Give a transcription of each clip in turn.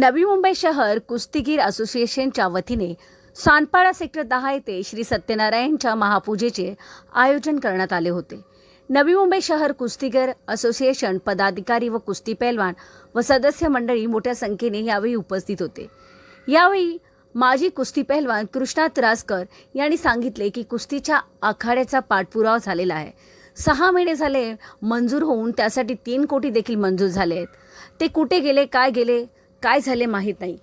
नवी मुंबई शहर कुस्तीगीर असोसिएशनच्या वतीने सानपाडा सेक्टर दहा येथे श्री सत्यनारायणच्या महापूजेचे आयोजन करण्यात आले होते. नवी मुंबई शहर कुस्तीगीर असोसिएशन पदाधिकारी व कुस्ती पैलवान व सदस्य मंडळी मोठ्या संख्येने यावेळी उपस्थित होते. यावेळी माजी कुस्ती पैलवान कृष्णा त्रासकर यांनी सांगितले की कुस्तीच्या आखाड्याचा पाठपुरावा झालेला आहे. सहा महिने झाले मंजूर होऊन त्यासाठी तीन कोटी देखील मंजूर झाले आहेत. ते कुठे गेले काय गेले काय झाले माहीत नाही.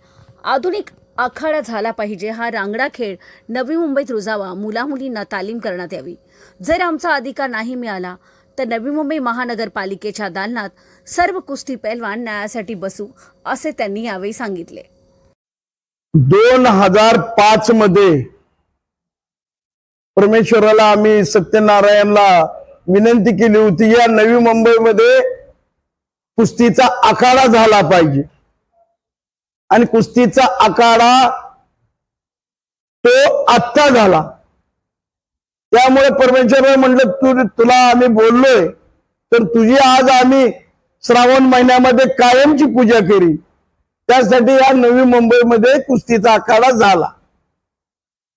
आधुनिक आखाडा झाला पाहिजे हा रांगडा खेळ नवी मुंबईत रुजावा मुलामुलींना तालीम करण्यात यावी. जर आमचा अधिकार नाही मिळाला तर नवी मुंबई महानगरपालिकेच्या दालनात सर्व कुस्ती पैलवान न्यायासाठी बसू असे त्यांनी यावेळी सांगितले. दोन हजार पाच मध्ये परमेश्वराला आम्ही सत्यनारायणला विनंती केली होती या नवी मुंबईमध्ये कुस्तीचा आखाडा झाला पाहिजे. आणि कुस्तीचा आखाडा तो आत्ता झाला. त्यामुळे परमेश्वर म्हटलं तू तुला आम्ही बोललोय तर तुझी आज आम्ही श्रावण महिन्यामध्ये कायमची पूजा केली. त्यासाठी या नवी मुंबईमध्ये कुस्तीचा आखाडा झाला.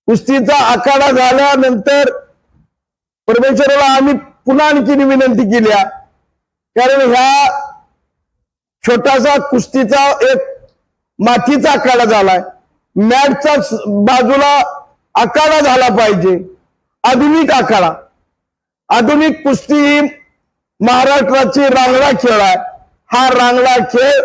कुस्तीचा आखाडा झाल्यानंतर परमेश्वराला आम्ही पुन्हा आणखी विनंती केली आहे. कारण ह्या छोटासा कुस्तीचा एक मातीचा आखाडा झालाय. मॅटचा बाजूला आखाडा झाला पाहिजे. आधुनिक आखाडा. आधुनिक कुस्ती ही महाराष्ट्राची रांगडा खेळ आहे. हा रांगडा खेळ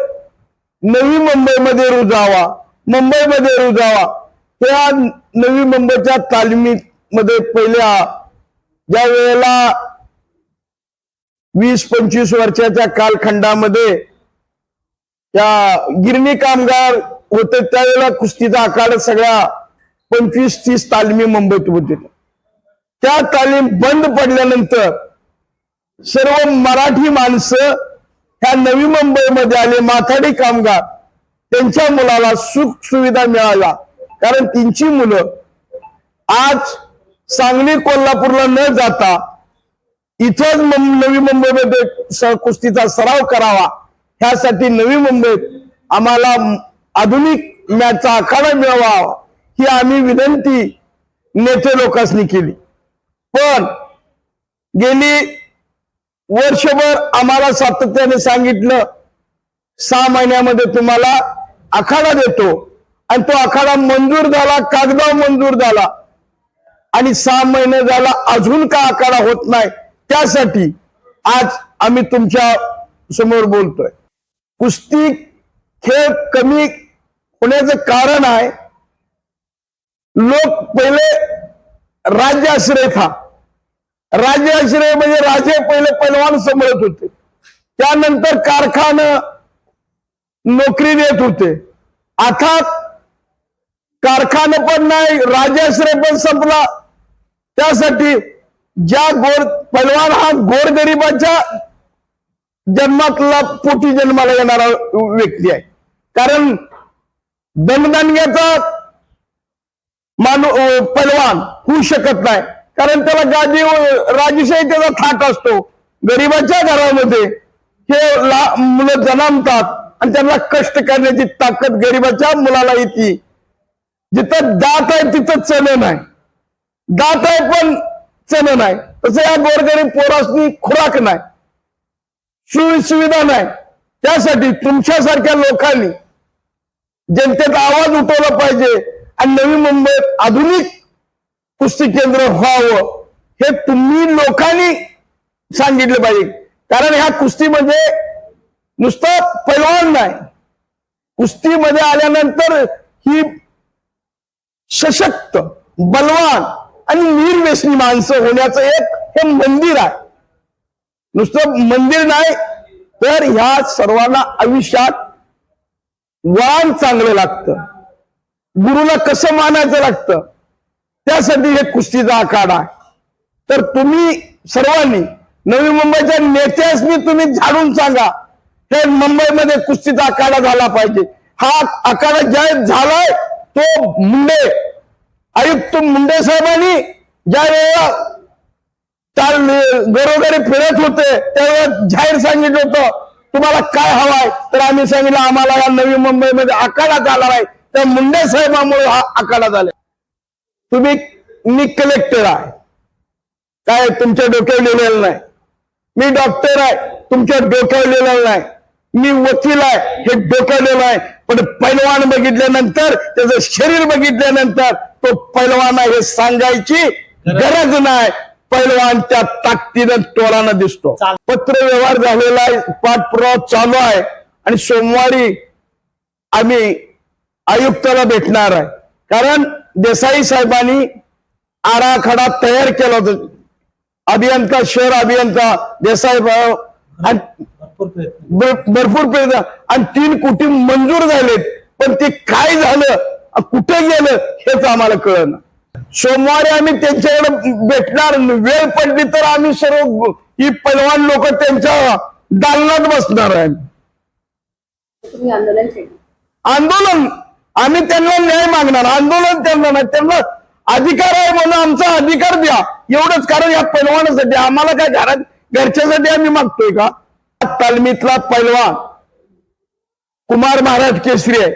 नवी मुंबईमध्ये रुजावा. मुंबईमध्ये रुजावा. त्या नवी मुंबईच्या तालमीमध्ये पहिल्या ज्या वेळेला वीस पंचवीस वर्षाच्या कालखंडामध्ये त्या गिरणी कामगार होते त्यावेळेला कुस्तीचा आखाडा सगळा पंचवीस तीस तालमी मुंबईत होते. त्या तालीम बंद पडल्यानंतर सर्व मराठी माणसं ह्या नवी मुंबईमध्ये आले. माथाडी कामगार त्यांच्या मुलाला सुख सुविधा मिळाल्या. कारण त्यांची मुलं आज सांगली कोल्हापूरला न जाता इथंच नवी मुंबईमध्ये कुस्तीचा सराव करावा. ह्यासाठी नवी मुंबईत आम्हाला आधुनिक मॅचचा आखाडा मिळावा ही आम्ही विनंती नेते लोकांनी केली. पण गेली वर्षभर आम्हाला सातत्याने सांगितलं सहा महिन्यामध्ये तुम्हाला आखाडा देतो आणि तो आखाडा मंजूर झाला कागदाव मंजूर झाला. आणि सहा महिने झाला अजून का आखाडा होत नाही? त्यासाठी आज आम्ही तुमच्यासमोर बोलतोय. कुस्ती खेळ कमी होण्याचं कारण आहे. लोक पहिले राज्याश्रय था. राज्याश्रय म्हणजे राजे पहिले पैलवान सांभाळत होते. त्यानंतर कारखानं नोकरी देत होते. आता कारखानं पण नाही राजाश्रय पण संपला. त्यासाठी ज्या गोर पैलवान हा गोरगरिबाच्या जन्मातला पोटी जन्माला येणारा व्यक्ती आहे. कारण दमदानग्याचा मानू अं, पैलवान होऊ शकत नाही. कारण त्याला गादी राजेशाही त्याचा थाट असतो. गरिबाच्या घरामध्ये हे ला- मुलं जन्मतात आणि त्यांना कष्ट करण्याची ताकद गरिबाच्या मुलाला येते. जिथं दात आहे तिथं चलन आहे दात आहे पण चलन आहे तसं या गोरगरीब पोरासनी खुराक नाही. सोयी सुविधा नाही. त्यासाठी तुमच्यासारख्या लोकांनी जनतेत आवाज उठवला पाहिजे आणि नवी मुंबईत आधुनिक कुस्ती केंद्र व्हावं हे तुम्ही लोकांनी सांगितलं पाहिजे. कारण ह्या कुस्तीमध्ये नुसतं पैलवान नाही. कुस्तीमध्ये आल्यानंतर ही सशक्त बलवान आणि निर्व्यसनी माणसं होण्याचं एक हे मंदिर आहे. नुसतं मंदिर नाही तर ह्या सर्वांना आयुष्यात वळण चांगलं लागतं. गुरुला कसं मानायचं लागतं? त्यासाठी हे कुस्तीचा आखाडा आहे. तर तुम्ही सर्वांनी नवी मुंबईच्या नेत्यासनी तुम्ही झाडून सांगा हे मुंबईमध्ये कुस्तीचा आखाडा झाला पाहिजे. हा आखाडा ज्या झालाय तो मुंडे. आयुक्त मुंडे साहेबांनी ज्या वेळेला काल घरोघरी फिरत होते त्यावेळेस जाहीर सांगितलं होतं तुम्हाला काय हवाय? तर आम्ही सांगितलं आम्हाला या नवी मुंबईमध्ये आखाडा झाला आहे. त्या मुंडे साहेबांमुळे हा आखाडा झाला. तुम्ही मी कलेक्टर आहे. काय तुमच्या डोक्यावर लिहिलेलं नाही. मी डॉक्टर आहे तुमच्या डोक्यावर लिहिलेलं नाही. मी वकील आहे हे डोक्यावलेलं आहे पण पैलवान बघितल्यानंतर त्याचं शरीर बघितल्यानंतर तो पैलवान आहे हे सांगायची गरज नाही. पैलवान त्या ताकदीनं तोडानं दिसतो. पत्र व्यवहार झालेला आहे पाठपुरावा चालू आहे आणि सोमवारी आम्ही आयुक्ताला भेटणार आहे. कारण देसाई साहेबांनी आराखडा तयार केला होता. अभियंता शहर अभियंता देसाई भाऊ भरपूर प्रयत्न. आणि तीन कोटी मंजूर झालेत. पण ते काय झालं कुठे गेलं हेच आम्हाला कळलं सोमवारी आम्ही त्यांच्याकडे भेटणार वेळ पडली तर आम्ही सर्व ही पैलवान लोक त्यांच्या दालनात बसणार आहे आंदोलन आम्ही त्यांना न्याय मागणार. आंदोलन त्यांना नाही त्यांना अधिकार आहे म्हणून आमचा अधिकार द्या. एवढंच कारण या पैलवानासाठी आम्हाला काय घरात घरच्यासाठी आम्ही मागतोय का? तालमीतला पैलवान कुमार महाराज केसरी आहे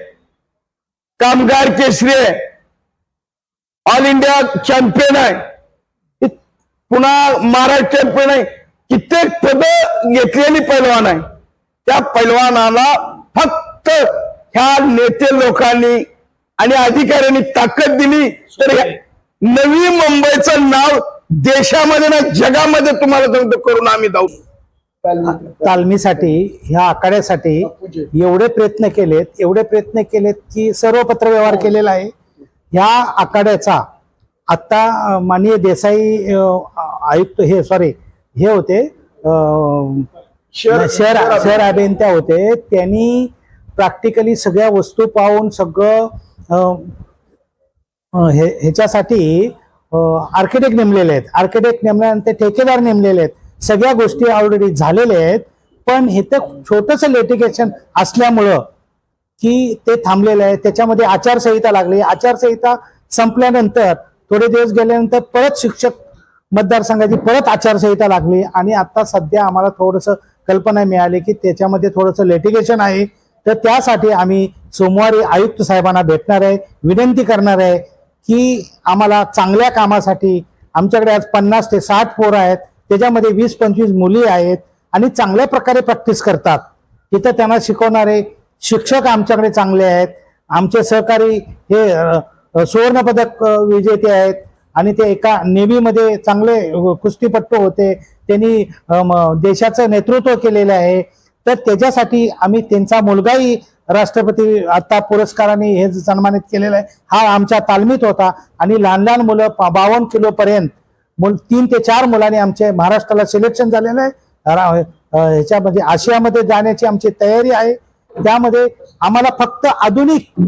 कामगार केसरी आहे ऑल इंडिया चॅम्पियन आहे. पुन्हा महाराष्ट्र चॅम्पियन आहे. कित्येक पद घेतलेली पैलवान आहे. त्या पैलवानाला फक्त ह्या नेते लोकांनी आणि अधिकाऱ्यांनी ताकद दिली. तर नवी मुंबईचं नाव देशामध्ये ना जगामध्ये तुम्हाला सांगतो करून आम्ही जाऊ. तालमीसाठी ह्या आखाड्यासाठी एवढे प्रयत्न केलेत एवढे प्रयत्न केलेत की सर्व पत्र व्यवहार केलेला आहे. ह्या आखाड्याचा आता अं, माननीय देसाई आयुक्त हे सॉरी हे होते शहर- शहर अभियंत्या होते. त्यांनी प्रॅक्टिकली सगळ्या वस्तू पाहून सगळं हे ह्याच्यासाठी आर्किटेक्ट नेमलेले आहेत. आर्किटेक्ट नेमल्यानंतर ठेकेदार नेमलेले आहेत. सगळ्या गोष्टी ऑलरेडी झालेल्या आहेत. पण हे तर छोटस लिटिगेशन असल्यामुळं की ते थांबलेलं आहे त्याच्यामध्ये आचारसंहिता लागली. आचारसंहिता संपल्यानंतर थोडे दिवस गेल्यानंतर परत शिक्षक मतदारसंघाची परत आचारसंहिता लागली. आणि आता सध्या आम्हाला थोडंसं कल्पना मिळाली की त्याच्यामध्ये थोडंसं लेटिगेशन आहे. तर त्यासाठी आम्ही सोमवारी आयुक्त साहेबांना भेटणार आहे. विनंती करणार आहे की आम्हाला चांगल्या कामासाठी आमच्याकडे आज पन्नास ते साठ पोरं आहेत. त्याच्यामध्ये वीस पंचवीस मुली आहेत आणि चांगल्या प्रकारे प्रॅक्टिस करतात. तिथं त्यांना शिकवणारे शिक्षक आमच्याकडे चांगले आहेत. आमचे सहकारी हे सुवर्णपदक विजेते आहेत. आणि ते एका नेव्हीमध्ये चांगले कुस्तीपट्टू होते. त्यांनी देशाचं नेतृत्व केलेलं आहे. तर त्याच्यासाठी आम्ही त्यांचा मुलगाही राष्ट्रपती आता पुरस्काराने हे सन्मानित केलेला आहे. हा आमच्या तालमीत होता. आणि लहान लहान मुलं बावन्न किलोपर्यंत मुल तीन ते चार मुलांनी आमचे महाराष्ट्राला सिलेक्शन झालेलं आहे. ह्याच्यामध्ये आशियामध्ये जाण्याची आमची तयारी आहे. त्यामध्ये आम्हाला फक्त आधुनिक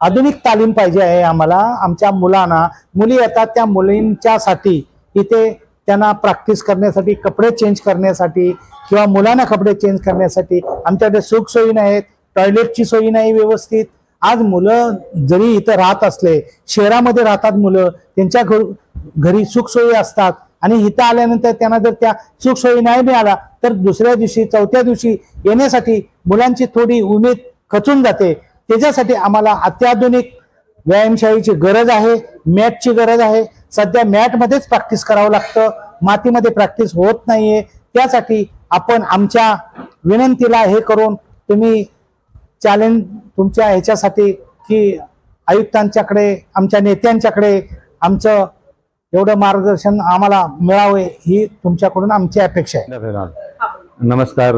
आधुनिक तालीम पाहिजे आहे आम्हाला. आमच्या मुलांना मुली येतात त्या मुलींच्यासाठी इथे त्यांना प्रॅक्टिस करण्यासाठी कपडे चेंज करण्यासाठी किंवा मुलांना कपडे चेंज करण्यासाठी आमच्याकडे सुखसोयी नाहीत टॉयलेटची सोयी नाही व्यवस्थित. आज मुलं जरी इथं राहत असले शहरामध्ये राहतात मुलं त्यांच्या घर घरी सुखसोयी असतात आणि इथं आल्यानंतर त्यांना जर त्या सुख सोयी नाही मिळाला तर दुसऱ्या दिवशी चौथ्या दिवशी येण्यासाठी मुलांची थोडी उमेद खचून जाते. त्याच्यासाठी आम्हाला अत्याधुनिक व्यायामशाळेची गरज आहे मॅटची गरज आहे. सध्या मॅटमध्येच प्रॅक्टिस करावं लागतं. मातीमध्ये प्रॅक्टिस होत नाहीये. त्यासाठी आपण आमच्या विनंतीला हे करून तुम्ही चॅलेंज तुमच्या ह्याच्यासाठी की आयुक्तांच्याकडे आमच्या नेत्यांच्याकडे आमचं एवढं मार्गदर्शन आम्हाला मिळावे ही तुमच्याकडून आमची अपेक्षा आहे. नमस्कार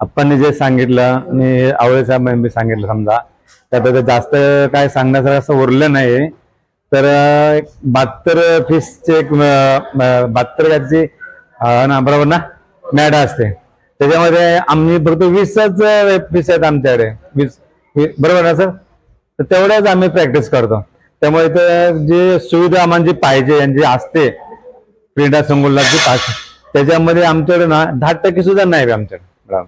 आपण जे सांगितलं आणि आवळे साहेबांनी सांगितलं समजा. त्याबद्दल जास्त काय सांगण्यासारखं असं उरलं नाही. तर एक बहात्तर फीसचे एक बहात्तर गॅसची ना बरोबर ना? मॅड असते. त्याच्यामध्ये आम्ही फक्त वीसच फीस आहेत आमच्याकडे. वीस बरोबर ना सर? तर तेवढ्याच आम्ही प्रॅक्टिस करतो. त्यामुळे इथं जे सुविधा आम्हाला जी पाहिजे आणि जी असते क्रीडा संकुलाची जी त्याच्यामध्ये आमच्याकडे ना दहा टक्के सुद्धा नाही आमच्याकडे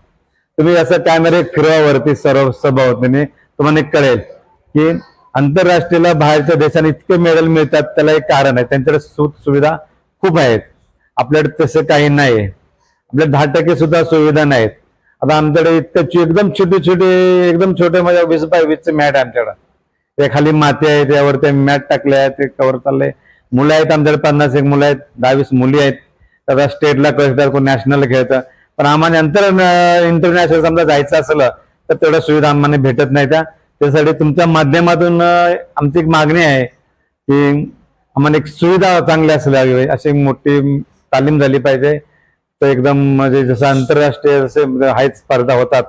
तुम्ही असं कॅमेरे फिरवावरती सर्व सभावतीने तुम्हाला एक कळेल की आंतरराष्ट्रीयला बाहेरच्या देशांनी इतके मेडल मिळतात त्याला एक कारण आहे. त्यांच्याकडे सुख सुविधा खूप आहेत. आपल्याकडे तसं काही नाही. आपल्या दहा टक्के सुद्धा सुविधा नाहीत. आता आमच्याकडे इतकं एकदम छोटे छोटे एकदम छोटे माझ्या वीस बाय वीसचे मॅट आहे आमच्याकडे. त्या खाली माती आहे त्यावर ते मॅट टाकले आहे ते कवर चाललंय मुलं आहेत आमच्याकडे पन्नास एक मुलं आहेत दहावीस मुली आहेत. आता स्टेटला खेळतात कोण नॅशनल खेळतं. पण आम्हाला नंतर इंटरनॅशनल समजा जायचं असलं तर तेवढ्या सुविधा आम्हाला भेटत नाही त्या. त्यासाठी तुमच्या माध्यमातून आमची एक मागणी आहे की आम्हाला एक सुविधा चांगली असल्या हवी अशी मोठी तालीम झाली पाहिजे. तर एकदम म्हणजे जसं आंतरराष्ट्रीय जसे हाय स्पर्धा होतात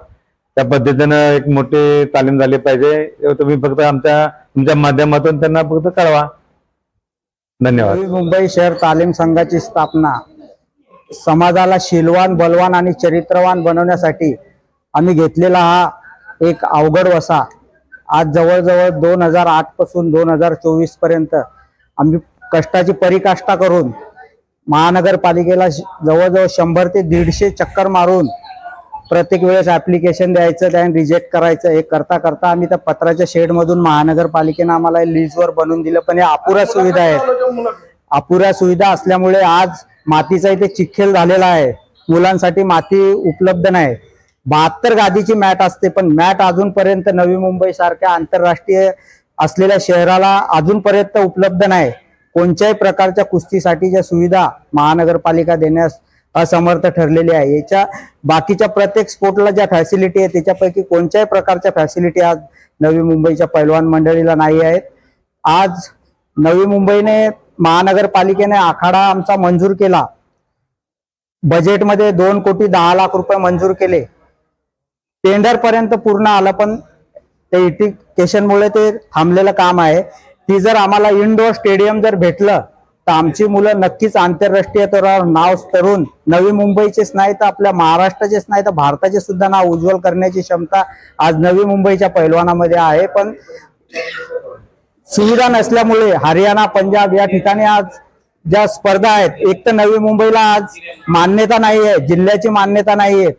त्या पद्धतीनं एक मोठी तालीम झाली पाहिजे. तुम्ही फक्त आमच्या तुमच्या माध्यमातून त्यांना फक्त कळवा. धन्यवाद. मुंबई शहर तालीम संघाची स्थापना समाजाला शीलवान बलवान आणि चरित्रवान बनवण्यासाठी आम्ही घेतलेला हा एक अवघड वसा. आज जवळजवळ दोन हजार आठपासून दोन हजार चोवीसपर्यंत आम्ही कष्टाची परिकाष्ठा करून महानगरपालिकेला जवळजवळ शंभर ते दीडशे चक्कर मारून प्रत्येक वेळेस ऍप्लिकेशन द्यायचं त्याने रिजेक्ट करायचं हे करता करता आम्ही त्या पत्राच्या शेडमधून महानगरपालिकेनं आम्हाला लीजवर बनवून दिलं. पण हे अपुऱ्या सुविधा आहेत. अपुऱ्या सुविधा असल्यामुळे आज मातीचा इथे चिखल झालेला आहे. मुलांसाठी माती उपलब्ध नाही. बहात्तर गादीची मॅट असते पण मॅट अजूनपर्यंत नवी मुंबई सारख्या आंतरराष्ट्रीय असलेल्या शहराला अजूनपर्यंत उपलब्ध नाही. कोणत्याही प्रकारच्या कुस्तीसाठीच्या सुविधा महानगरपालिका देण्यास असमर्थ ठरलेली आहे. याच्या बाकीच्या प्रत्येक स्पोर्टला ज्या फॅसिलिटी आहे त्याच्यापैकी कोणत्याही प्रकारच्या फॅसिलिटी आज नवी मुंबईच्या पैलवान मंडळीला नाही आहेत. आज नवी मुंबईने महानगरपालिकेने आखाडा आमचा मंजूर केला. बजेटमध्ये दोन कोटी दहा लाख रुपये मंजूर केले. टेंडर पर्यंत पूर्ण आलं पण ते इटिकेशनमुळे ते थांबलेलं काम आहे. ती जर आम्हाला इनडोअर स्टेडियम जर भेटलं तर आमची मुलं नक्कीच आंतरराष्ट्रीय स्तरावर नाव तरुण नवी मुंबईचेच नाही तर आपल्या महाराष्ट्राचेच नाही तर भारताचे सुद्धा नाव उज्ज्वल करण्याची क्षमता आज नवी मुंबईच्या पैलवानामध्ये आहे. पण सुविधा नसल्यामुळे हरियाणा पंजाब या ठिकाणी आज ज्या स्पर्धा आहेत एक तर नवी मुंबईला आज मान्यता नाही आहे जिल्ह्याची मान्यता नाही आहे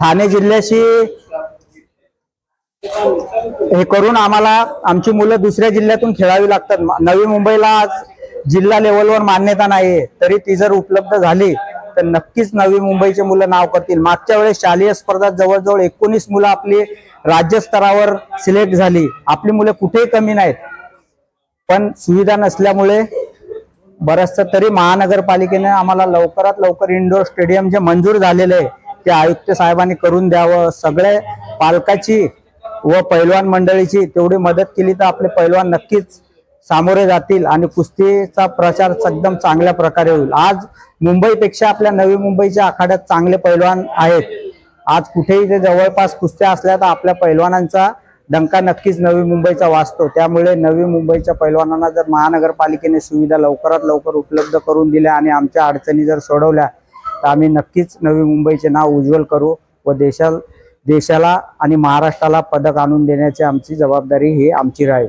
ठाणे जिल्ह्याशी हे करून आम्हाला आमची मुलं दुसऱ्या जिल्ह्यातून खेळावी लागतात. नवी मुंबईला आज जिल्हा लेवलवर मान्यता नाहीये तरी ती जर उपलब्ध झाली तर नक्कीच नवी मुंबईचे मुलं नाव करतील. मागच्या वेळेस शालेय स्पर्धात जवळजवळ एकोणीस मुलं आपली राज्य स्तरावर सिलेक्ट झाली. आपली मुलं कुठेही कमी नाहीत. पण सुविधा नसल्यामुळे बरचसं तरी महानगरपालिकेने आम्हाला लवकरात लवकर इंडोर स्टेडियम जे मंजूर झालेले आहे ते आयुक्त साहेबांनी करून द्यावं. सगळे पालकाची व पैलवान मंडळीची तेवढी मदत केली तर आपले पैलवान नक्कीच सामोरे जातील आणि कुस्तीचा प्रचार एकदम चांगल्या प्रकारे होईल. आज मुंबईपेक्षा आपल्या नवी मुंबईच्या आखाड्यात चांगले पैलवान आहेत. आज कुठेही ते जवळपास कुस्त्या असल्या तर आपल्या पैलवानांचा डंका नक्कीच नवी मुंबईचा वाचतो. त्यामुळे नवी मुंबईच्या पैलवानांना जर महानगरपालिकेने सुविधा लवकरात लवकर उपलब्ध करून दिल्या आणि आमच्या अडचणी जर सोडवल्या तर आम्ही नक्कीच नवी मुंबईचे नाव उज्ज्वल करू व देशा देशाला आणि महाराष्ट्राला पदक आणून देण्याची आमची जबाबदारी ही आमची राहील.